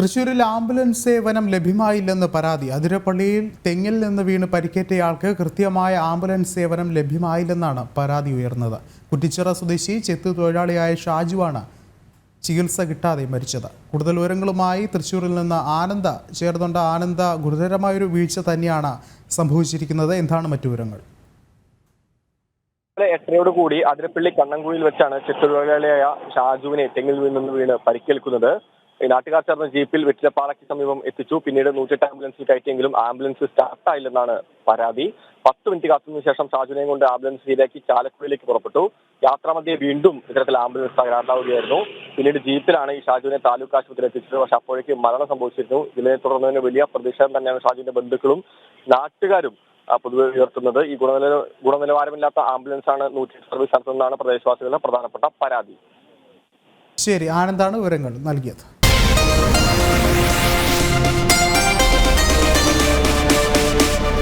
തൃശൂരിൽ ആംബുലൻസ് സേവനം ലഭ്യമായില്ലെന്ന് പരാതി. അതിരപ്പള്ളിയിൽ തെങ്ങിൽ നിന്ന് വീണ് പരിക്കേറ്റയാൾക്ക് കൃത്യമായ ആംബുലൻസ് സേവനം ലഭ്യമായില്ലെന്നാണ് പരാതി ഉയർന്നത്. കുറ്റിച്ചിറ സ്വദേശി ചെത്തു തൊഴിലാളിയായ ഷാജുവാണ് ചികിത്സ കിട്ടാതെ മരിച്ചത്. കൂടുതൽ വിവരങ്ങളുമായി തൃശ്ശൂരിൽ നിന്ന് ആനന്ദ ചേർന്നുണ്ട് ആനന്ദ. ഗുരുതരമായൊരു വീഴ്ച തന്നെയാണ് സംഭവിച്ചിരിക്കുന്നത്. എന്താണ് മറ്റു വിവരങ്ങൾ? എട്ടരയോട് കൂടി അതിരപ്പള്ളി കണ്ണൻകുഴിയിൽ വെച്ചാണ് ചിത്രതൊഴിലാളിയായ ഷാജുവിനെ തെങ്ങിൽ നിന്ന് വീണ് പരിക്കേൽക്കുന്നത്. നാട്ടുകാർ ചേർന്ന ജീപ്പിൽ വെറ്റിലപ്പാറയ്ക്ക് സമീപം എത്തിച്ചു. പിന്നീട് നൂറ്റെട്ട് ആംബുലൻസിൽ കയറ്റിയെങ്കിലും ആംബുലൻസ് സ്റ്റാർട്ടായില്ലെന്നാണ് പരാതി. പത്ത് മിനിറ്റ് കാത്തുനിന്ന ശേഷം ഷാജുനെയും കൊണ്ട് ആംബുലൻസ് ശരിയാക്കി ചാലക്കുടിയിലേക്ക് പുറപ്പെട്ടു. യാത്രാമധ്യേ വീണ്ടും ഇത്തരത്തിൽ ആംബുലൻസ് തകരാറിലാവുകയായിരുന്നു. പിന്നീട് ജീപ്പിലാണ് ഈ ഷാജുവിനെ താലൂക്ക് ആശുപത്രിയിൽ എത്തിച്ചത്. പക്ഷെ അപ്പോഴേക്ക് മരണം സംഭവിച്ചിരുന്നു. ഇതിനെ തുടർന്ന് തന്നെ വലിയ പ്രതിഷേധം തന്നെയാണ് ഷാജുവിന്റെ ബന്ധുക്കളും നാട്ടുകാരും പൊതുവെ ഉയർത്തുന്നത്. ഈ ഗുണനില ഗുണനിലവാരമില്ലാത്ത ആംബുലൻസ് ആണ് നൂറ്റി സർവീസ് നടത്തുന്നതാണ് പ്രദേശവാസികളുടെ പ്രധാനപ്പെട്ട പരാതി. ശരി ആനന്ദാണ് വിവരങ്ങൾ നൽകിയത്.